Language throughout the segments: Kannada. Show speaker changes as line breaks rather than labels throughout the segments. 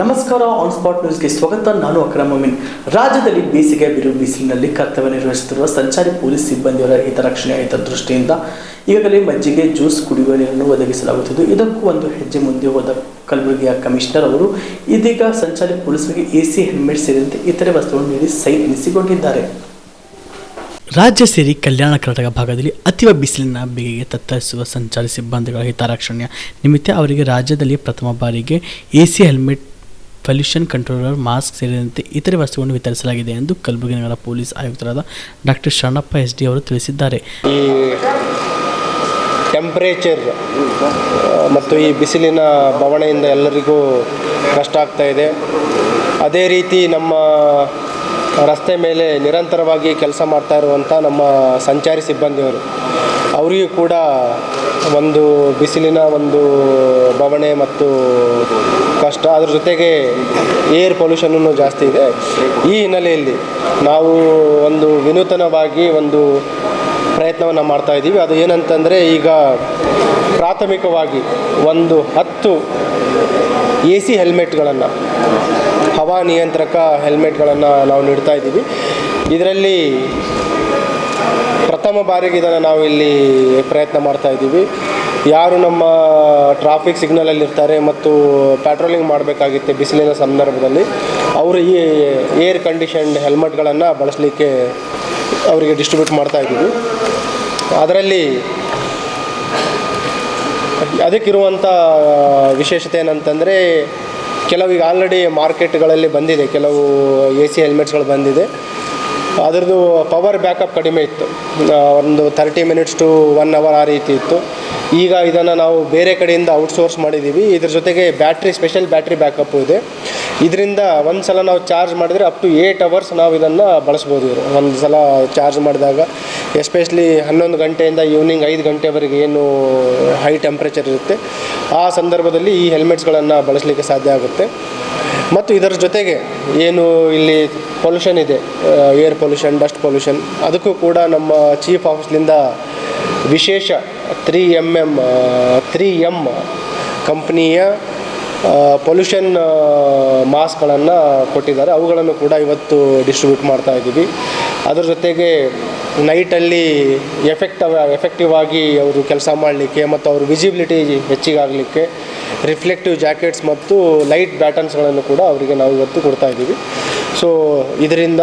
ನಮಸ್ಕಾರ ಆನ್ ಸ್ಪಾಟ್ ನ್ಯೂಸ್ಗೆ ಸ್ವಾಗತ. ನಾನು ಅಕ್ರಮ ಮೀನ್ ರಾಜ್ಯದಲ್ಲಿ ಬೇಸಿಗೆ ಬಿರು ಬಿಸಿಲಿನಲ್ಲಿ ಕರ್ತವ್ಯ ನಿರ್ವಹಿಸುತ್ತಿರುವ ಸಂಚಾರಿ ಪೊಲೀಸ್ ಸಿಬ್ಬಂದಿಯವರ ಹಿತ ದೃಷ್ಟಿಯಿಂದ ಈಗಾಗಲೇ ಮಜ್ಜಿಗೆ, ಜ್ಯೂಸ್, ಕುಡಿಯುವ ನೀರನ್ನು ಒದಗಿಸಲಾಗುತ್ತಿದ್ದು, ಇದಕ್ಕೂ ಒಂದು ಹೆಜ್ಜೆ ಮುಂದೆ ಹೋದ ಕಲಬುರಗಿಯ ಕಮಿಷನರ್ ಅವರು ಇದೀಗ ಸಂಚಾರಿ ಪೊಲೀಸರಿಗೆ ಎಸಿ, ಹೆಲ್ಮೆಟ್ ಸೇರಿದಂತೆ ಇತರೆ ವಸ್ತುಗಳನ್ನು ನೀಡಿ ಸೈ ಎನಿಸಿಕೊಂಡಿದ್ದಾರೆ ರಾಜ್ಯ ಸೇರಿ ಕಲ್ಯಾಣ ಕರ್ನಾಟಕ ಭಾಗದಲ್ಲಿ ಅತೀವ ಬಿಸಿಲಿನ ಬೇಗೆಗೆ ತತ್ತರಿಸುವ ಸಂಚಾರಿ ಸಿಬ್ಬಂದಿಗಳ ಹಿತರಕ್ಷಣೆಯ ನಿಮಿತ್ತ ಅವರಿಗೆ ರಾಜ್ಯದಲ್ಲಿ ಪ್ರಥಮ ಬಾರಿಗೆ AC, helmet pollution controller, mask ಸೇರಿದಂತೆ ಇತರೆ ವಸ್ತುಗಳನ್ನು ವಿತರಿಸಲಾಗಿದೆ ಎಂದು ಕಲಬುರಗಿ ನಗರ ಪೊಲೀಸ್ ಆಯುಕ್ತರಾದ ಡಾಕ್ಟರ್ ಶರಣಪ್ಪ ಎಸ್ ಡಿ ಅವರು ತಿಳಿಸಿದ್ದಾರೆ.
ಈ ಟೆಂಪ್ರೇಚರ್ ಮತ್ತು ಈ ಬಿಸಿಲಿನ ಬವಣೆಯಿಂದ ಎಲ್ಲರಿಗೂ ಕಷ್ಟ ಆಗ್ತಾ ಇದೆ. ಅದೇ ರೀತಿ ನಮ್ಮ ರಸ್ತೆ ಮೇಲೆ ನಿರಂತರವಾಗಿ ಕೆಲಸ ಮಾಡ್ತಾ ಇರುವಂಥ ನಮ್ಮ ಸಂಚಾರಿ ಸಿಬ್ಬಂದಿಯವರು, ಅವರಿಗೂ ಕೂಡ ಒಂದು ಬಿಸಿಲಿನ ಒಂದು ಬವಣೆ ಮತ್ತು ಕಷ್ಟ, ಅದ್ರ ಜೊತೆಗೆ ಏರ್ ಪೊಲ್ಯೂಷನ್ನು ಜಾಸ್ತಿ ಇದೆ. ಈ ಹಿನ್ನೆಲೆಯಲ್ಲಿ ನಾವು ಒಂದು ವಿನೂತನವಾಗಿ ಒಂದು ಪ್ರಯತ್ನವನ್ನು ಮಾಡ್ತಾ ಇದ್ದೀವಿ. ಅದು ಏನಂತಂದರೆ ಈಗ ಪ್ರಾಥಮಿಕವಾಗಿ ಒಂದು ಹತ್ತು ಎ ಸಿ ಹೆಲ್ಮೆಟ್ಗಳನ್ನು, ಹವಾ ನಿಯಂತ್ರಕ ಹೆಲ್ಮೆಟ್ಗಳನ್ನು ನಾವು ನೀಡ್ತಾ ಇದ್ದೀವಿ. ಇದರಲ್ಲಿ ಪ್ರಥಮ ಬಾರಿಗೆ ಇದನ್ನು ನಾವು ಇಲ್ಲಿ ಪ್ರಯತ್ನ ಮಾಡ್ತಾ ಇದ್ದೀವಿ. ಯಾರು ನಮ್ಮ ಟ್ರಾಫಿಕ್ ಸಿಗ್ನಲಲ್ಲಿ ಇರ್ತಾರೆ ಮತ್ತು ಪ್ಯಾಟ್ರೋಲಿಂಗ್ ಮಾಡಬೇಕಾಗಿತ್ತು ಬಿಸಿಲಿನ ಸಂದರ್ಭದಲ್ಲಿ, ಅವರು ಈ ಏರ್ ಕಂಡೀಷನ್ಡ್ ಹೆಲ್ಮೆಟ್ಗಳನ್ನು ಬಳಸಲಿಕ್ಕೆ ಅವರಿಗೆ ಡಿಸ್ಟ್ರಿಬ್ಯೂಟ್ ಮಾಡ್ತಾ ಇದ್ದೀವಿ. ಅದರಲ್ಲಿ ಅದಕ್ಕಿರುವಂಥ ವಿಶೇಷತೆ ಏನಂತಂದರೆ ಕೆಲವು ಈಗ ಆಲ್ರೆಡಿ ಮಾರ್ಕೆಟ್ಗಳಲ್ಲಿ ಬಂದಿದೆ, ಕೆಲವು ಎ ಸಿ ಹೆಲ್ಮೆಟ್ಸ್ಗಳು ಬಂದಿದೆ. ಅದರದ್ದು ಪವರ್ ಬ್ಯಾಕಪ್ ಕಡಿಮೆ ಇತ್ತು. ಒಂದು thirty minutes to one hour ಆ ರೀತಿ ಇತ್ತು. ಈಗ ಇದನ್ನು ನಾವು ಬೇರೆ ಕಡೆಯಿಂದ ಔಟ್ಸೋರ್ಸ್ ಮಾಡಿದ್ದೀವಿ ಇದ್ರ ಜೊತೆಗೆ ಬ್ಯಾಟ್ರಿ ಸ್ಪೆಷಲ್ ಬ್ಯಾಟ್ರಿ ಬ್ಯಾಕಪ್ ಇದೆ. ಇದರಿಂದ ಒಂದು ಸಲ ನಾವು ಚಾರ್ಜ್ ಮಾಡಿದರೆ ಅಪ್ ಟು ಏಯ್ಟ್ ಅವರ್ಸ್ ನಾವು ಇದನ್ನು ಬಳಸ್ಬೋದು ಇವರು. ಒಂದು ಸಲ ಚಾರ್ಜ್ ಮಾಡಿದಾಗ ಎಸ್ಪೆಷಲಿ ಹನ್ನೊಂದು ಗಂಟೆಯಿಂದ ಈವ್ನಿಂಗ್ ಐದು ಗಂಟೆವರೆಗೆ ಏನು ಹೈ ಟೆಂಪ್ರೇಚರ್ ಇರುತ್ತೆ. ಆ ಸಂದರ್ಭದಲ್ಲಿ ಈ ಹೆಲ್ಮೆಟ್ಸ್ಗಳನ್ನು ಬಳಸಲಿಕ್ಕೆ ಸಾಧ್ಯ ಆಗುತ್ತೆ. ಮತ್ತು ಇದರ ಜೊತೆಗೆ ಏನು ಇಲ್ಲಿ ಪೊಲ್ಯೂಷನ್ ಇದೆ ಏರ್ ಪೊಲ್ಯೂಷನ್ ಡಸ್ಟ್ ಪೊಲ್ಯೂಷನ್ ಅದಕ್ಕೂ ಕೂಡ ನಮ್ಮ ಚೀಫ್ ಆಫೀಸ್ಲಿಂದ ವಿಶೇಷ three M M three M ಕಂಪ್ನಿಯ pollution ಮಾಸ್ಕ್ಗಳನ್ನು ಕೊಟ್ಟಿದ್ದಾರೆ. ಅವುಗಳನ್ನು ಕೂಡ ಇವತ್ತು ಡಿಸ್ಟ್ರಿಬ್ಯೂಟ್ ಮಾಡ್ತಾ ಇದ್ದೀವಿ. ಅದರ ಜೊತೆಗೆ ನೈಟಲ್ಲಿ ಎಫೆಕ್ಟ್ ಎಫೆಕ್ಟಿವ್ ಆಗಿ ಅವರು ಕೆಲಸ ಮಾಡಲಿಕ್ಕೆ ಮತ್ತು ಅವ್ರ ವಿಸಿಬಿಲಿಟಿ ಹೆಚ್ಚಿಗಾಗಲಿಕ್ಕೆ ರಿಫ್ಲೆಕ್ಟಿವ್ ಜಾಕೆಟ್ಸ್ ಮತ್ತು ಲೈಟ್ ಬ್ಯಾಟನ್ಸ್ಗಳನ್ನು ಕೂಡ ಅವರಿಗೆ ನಾವು ಇವತ್ತು ಕೊಡ್ತಾ ಇದ್ದೀವಿ. ಸೊ ಇದರಿಂದ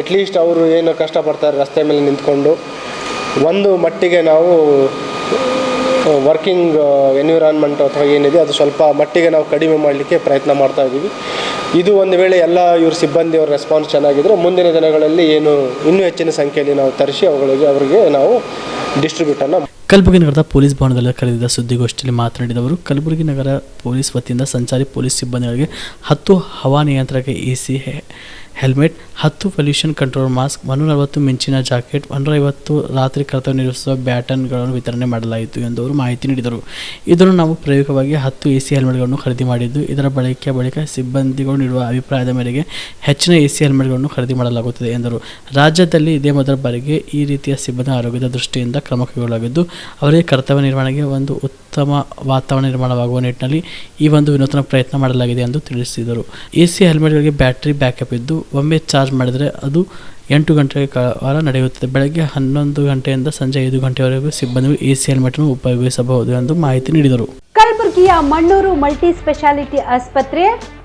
ಅಟ್ಲೀಸ್ಟ್ ಅವರು ಏನು ಕಷ್ಟಪಡ್ತಾರೆ ರಸ್ತೆ ಮೇಲೆ ನಿಂತ್ಕೊಂಡು, ಒಂದು ಮಟ್ಟಿಗೆ ನಾವು ವರ್ಕಿಂಗ್ ಎನ್ವಿರಾನ್ಮೆಂಟ್ ಅಥವಾ ಏನಿದೆ ಅದು ಸ್ವಲ್ಪ ಮಟ್ಟಿಗೆ ನಾವು ಕಡಿಮೆ ಮಾಡಲಿಕ್ಕೆ ಪ್ರಯತ್ನ ಮಾಡ್ತಾ ಇದ್ದೀವಿ. ಇದು ಒಂದು ವೇಳೆ ಎಲ್ಲ ಇವ್ರ ಸಿಬ್ಬಂದಿಯವ್ರ ರೆಸ್ಪಾನ್ಸ್ ಚೆನ್ನಾಗಿದ್ದರೆ ಮುಂದಿನ ದಿನಗಳಲ್ಲಿ ಏನು ಇನ್ನೂ ಹೆಚ್ಚಿನ ಸಂಖ್ಯೆಯಲ್ಲಿ ನಾವು ತರಿಸಿ ಅವುಗಳಿಗೆ, ಅವರಿಗೆ ನಾವು ಡಿಸ್ಟ್ರಿಬ್ಯೂಟನ್ನು
ಕಲಬುರಗಿ ನಗರದ ಪೊಲೀಸ್ ಭವನದಲ್ಲಿ ಕರೆದಿದ್ದ ಸುದ್ದಿಗೋಷ್ಠಿಯಲ್ಲಿ ಮಾತನಾಡಿದ ಅವರು, ಕಲಬುರಗಿ ನಗರ ಪೊಲೀಸ್ ವತಿಯಿಂದ ಸಂಚಾರಿ ಪೊಲೀಸ್ ಸಿಬ್ಬಂದಿಗಳಿಗೆ ಹತ್ತು ಹವಾನಿಯಂತ್ರಕ ಎಸಿ ಹೆಲ್ಮೆಟ್, ಹತ್ತು ಪೊಲ್ಯೂಷನ್ ಕಂಟ್ರೋಲ್ ಮಾಸ್ಕ್ ಒನ್ನೂರ ನಲವತ್ತು ಮಿಂಚಿನ ಜಾಕೆಟ್ ಒನ್ನೂರ ಐವತ್ತು ರಾತ್ರಿ ಕರ್ತವ್ಯ ನಿರ್ವಹಿಸುವ ಬ್ಯಾಟನ್ಗಳನ್ನು ವಿತರಣೆ ಮಾಡಲಾಯಿತು ಎಂದು ಅವರು ಮಾಹಿತಿ ನೀಡಿದರು. ಇದನ್ನು ನಾವು ಪ್ರಯೋಗವಾಗಿ ಹತ್ತು ಎ ಸಿ ಹೆಲ್ಮೆಟ್ಗಳನ್ನು ಖರೀದಿ ಮಾಡಿದ್ದು, ಇದರ ಬಳಕೆಯ ಬಳಿಕ ಸಿಬ್ಬಂದಿಗಳು ನೀಡುವ ಅಭಿಪ್ರಾಯದ ಮೇರೆಗೆ ಹೆಚ್ಚಿನ ಎ ಸಿ ಹೆಲ್ಮೆಟ್ಗಳನ್ನು ಖರೀದಿ ಮಾಡಲಾಗುತ್ತದೆ ಎಂದರು. ರಾಜ್ಯದಲ್ಲಿ ಇದೇ ಮೊದಲ ಬಾರಿಗೆ ಈ ರೀತಿಯ ಸಿಬ್ಬಂದಿ ಆರೋಗ್ಯದ ದೃಷ್ಟಿಯಿಂದ ಕ್ರಮ ಕೈಗೊಳ್ಳಲಾಗಿದ್ದು ಅವರಿಗೆ ಕರ್ತವ್ಯ ನಿರ್ವಹಣೆಗೆ ಒಂದು ಉತ್ತಮ ವಾತಾವರಣ ನಿರ್ಮಾಣವಾಗುವ ನಿಟ್ಟಿನಲ್ಲಿ ಈ ಒಂದು ವಿನೂತನ ಪ್ರಯತ್ನ ಮಾಡಲಾಗಿದೆ ಎಂದು ತಿಳಿಸಿದರು. ಎ ಸಿ ಹೆಲ್ಮೆಟ್ಗಳಿಗೆ ಬ್ಯಾಟರಿ ಬ್ಯಾಕಪ್ ಇದ್ದು ಒಮ್ಮೆ ಚಾರ್ಜ್ ಮಾಡಿದರೆ ಅದು ಎಂಟು ಗಂಟೆ ಕಾಲ ನಡೆಯುತ್ತದೆ. ಬೆಳಗ್ಗೆ ಹನ್ನೊಂದು ಗಂಟೆಯಿಂದ ಸಂಜೆ ಐದು ಗಂಟೆವರೆಗೂ ಸಿಬ್ಬಂದಿ ಎ ಸಿ ಹೆಲ್ಮೆಟನ್ನು ಉಪಯೋಗಿಸಬಹುದು ಎಂದು ಮಾಹಿತಿ ನೀಡಿದರು.
ಕಲಬುರಗಿಯ ಮಣ್ಣೂರು ಮಲ್ಟಿ ಸ್ಪೆಷಾಲಿಟಿ ಆಸ್ಪತ್ರೆ